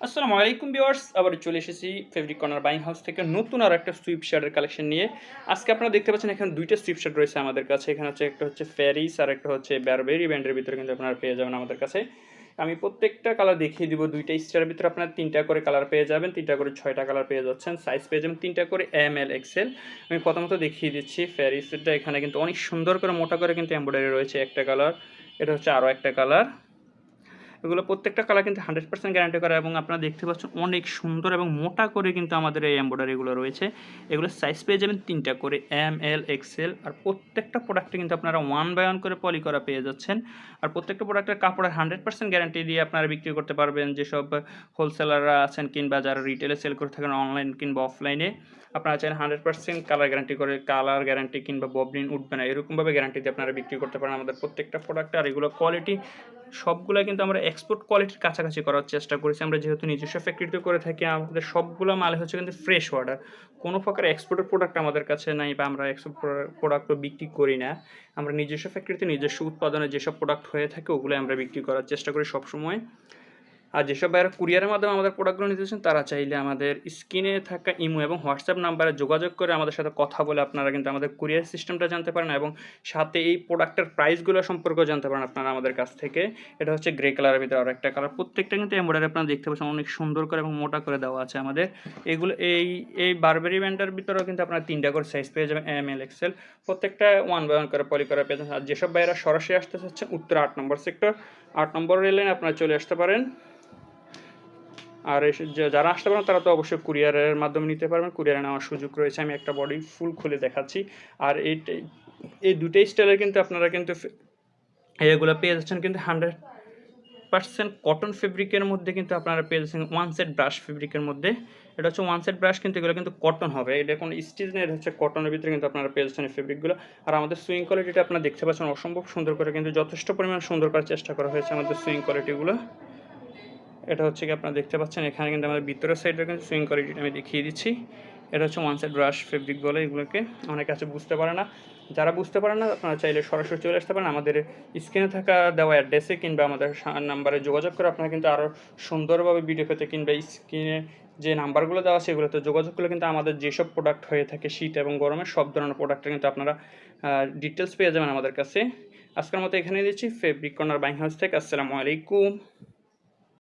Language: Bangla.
আসসালামু আলাইকুম ভিউয়ার্স আবার চলে এসেছি ফেব্রিক কর্নার বাইং হাউস থেকে নতুন আর একটা সুইপ শার্টের কালেকশন নিয়ে। আজকে আপনারা দেখতে পাচ্ছেন এখানে দুইটা সুইপ শার্ট রয়েছে আমাদের কাছে। এখানে হচ্ছে একটা হচ্ছে ফ্যারিস আর একটা হচ্ছে ব্যারবেরি ব্যান্ডের ভিতরে কিন্তু আপনারা পেয়ে যাবেন আমাদের কাছে। আমি প্রত্যেকটা কালার দেখিয়ে দিব দুইটা স্টারের ভিতরে। আপনার তিনটা করে কালার পেয়ে যাবেন, তিনটা করে ছয়টা কালার পেয়ে যাচ্ছেন সাইজ পেয়ে যাবেন, তিনটা করে এম এল এক্সেল আমি প্রথমত দেখিয়ে দিচ্ছি ফ্যারিসটা এখানে কিন্তু অনেক সুন্দর করে মোটা করে কিন্তু এমব্রয়ডারি রয়েছে একটা কালার এটা হচ্ছে আরও একটা কালার এগুলো প্রত্যেকটা কালার কিন্তু হান্ড্রেড পার্সেন্ট গ্যারান্টি করা এবং আপনারা দেখতে পাচ্ছেন অনেক সুন্দর এবং মোটা করে কিন্তু আমাদের এই এম্ব্রয়ডারিগুলো রয়েছে। এগুলো সাইজ পেয়ে যাবেন তিনটা করে এম এল এক্সেল আর প্রত্যেকটা প্রোডাক্টে কিন্তু আপনারা ওয়ান বাই ওয়ান করে পলি করা পেয়ে যাচ্ছেন। আর প্রত্যেকটা প্রোডাক্টের কাপড়ের হান্ড্রেড পার্সেন্ট গ্যারান্টি দিয়ে আপনারা বিক্রি করতে পারবেন যেসব হোলসেলাররা আছেন কিংবা যারা রিটেলে সেল করে থাকেন অনলাইন কিংবা অফলাইনে আপনারা চাইলে হান্ড্রেড পার্সেন্ট কালার গ্যারান্টি করে কালার গ্যারান্টি কিংবা ববলিন উঠবে না এরকমভাবে গ্যারান্টি দিয়ে আপনারা বিক্রি করতে পারেন আমাদের প্রত্যেকটা প্রোডাক্ট আর এগুলো কোয়ালিটি সবগুলো কিন্তু আমরা এক্সপোর্ট কোয়ালিটির কাছাকাছি করার চেষ্টা করেছি। আমরা যেহেতু নিজস্ব ফ্যাক্টরিতে করে থাকি, আমাদের সবগুলো মাল হচ্ছে কিন্তু ফ্রেশ অর্ডার কোনো প্রকার এক্সপোর্টের প্রোডাক্ট আমাদের কাছে নাই বা আমরা এক্সপোর্ট প্রোডাক্টও বিক্রি করি না। আমরা নিজস্ব ফ্যাক্টরিতে নিজস্ব উৎপাদনে যেসব প্রোডাক্ট হয়ে থাকে ওগুলো আমরা বিক্রি করার চেষ্টা করি সবসময়। আর যেসব বাইরে কুরিয়ারের মাধ্যমে আমাদের প্রোডাক্টগুলো নিতে চান তারা চাইলে আমাদের স্ক্রিনে থাকা ইমো এবং হোয়াটসঅ্যাপ নাম্বারে যোগাযোগ করে আমাদের সাথে কথা বলে আপনারা কিন্তু আমাদের কুরিয়ার সিস্টেমটা জানতে পারেন এবং সাথে এই প্রোডাক্টের প্রাইসগুলো সম্পর্কেও জানতে পারেন আপনারা আমাদের কাছ থেকে। এটা হচ্ছে গ্রে কালারের ভিতরে আর একটা কালার প্রত্যেকটা কিন্তু এমব্রয়ডারি আপনারা দেখতে পাচ্ছেন, অনেক সুন্দর করে এবং মোটা করে দেওয়া আছে আমাদের। এগুলো, এই এই বারবেরি ব্যান্ডের ভিতরেও কিন্তু আপনারা তিনটা করে সাইজ পেয়ে যাবেন এম এল এক্সেল প্রত্যেকটা ওয়ান বাই ওয়ান করে পলি করে পেয়ে যাবেন। আর যেসব বাইরা সরাসরি আসতে চাচ্ছেন, উত্তর আট নম্বর সেক্টর আট নম্বর রেলেন আপনারা চলে আসতে পারেন। আর যারা আসতে পারেন তারা তো অবশ্যই কুরিয়ারের মাধ্যমে নিতে পারবেন। কুরিয়ারে নেওয়ার সুযোগ রয়েছে। আমি একটা বডি ফুল খুলে দেখাচ্ছি। আর এই এই দুটাই স্টাইলের কিন্তু আপনারা কিন্তু এগুলো পেয়ে যাচ্ছেন। কিন্তু হান্ড্রেড পার্সেন্ট কটন ফেব্রিকের মধ্যে কিন্তু আপনারা পেয়ে যাচ্ছেন ওয়ান সেট ব্রাশ ফেব্রিকের মধ্যে। এটা হচ্ছে ওয়ান সেট ব্রাশ কিন্তু এগুলো কিন্তু কটন হবে। এটা কোনো স্টিচ নেই হচ্ছে কটনের ভিতরে কিন্তু আপনারা পেয়ে যাচ্ছেন এই ফেব্রিকগুলো আর আমাদের সুইং কোয়ালিটিটা আপনারা দেখতে পাচ্ছেন অসম্ভব সুন্দর করে, কিন্তু যথেষ্ট পরিমাণ সুন্দর করার চেষ্টা করা হয়েছে আমাদের সুইং কোয়ালিটিগুলো এটা হচ্ছে কি আপনারা দেখতে পাচ্ছেন, এখানে কিন্তু আমাদের ভিতরের সাইডে কিন্তু সুইং কোয়ালিটিটা আমি দেখিয়ে দিচ্ছি। এটা হচ্ছে ওয়ান সাইড ব্রাশ ফেব্রিক বলে এগুলোকে, অনেক আছে বুঝতে পারে না। যারা বুঝতে পারে না, আপনারা চাইলে সরাসরি চলে আসতে পারেন। আমাদের স্ক্রিনে থাকা দেওয়া অ্যাড্রেসে কিংবা আমাদের নাম্বারে যোগাযোগ করে আপনারা কিন্তু আরও সুন্দরভাবে ভিডিও পেতে কিংবা স্ক্রিনে যে নাম্বারগুলো দেওয়া সেগুলোতে যোগাযোগ করলে কিন্তু আমাদের যেসব প্রোডাক্ট হয়ে থাকে শীত এবং গরমের সব ধরনের প্রোডাক্টটা কিন্তু আপনারা ডিটেলস পেয়ে যাবেন আমাদের কাছে। আজকের মতো এখানে দিচ্ছি। ফেব্রিক কর্নার বাইং হাউস থেকে, আসসালামু আলাইকুম।